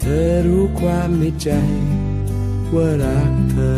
เธอรู้ความในใจ ว่ารักเธอ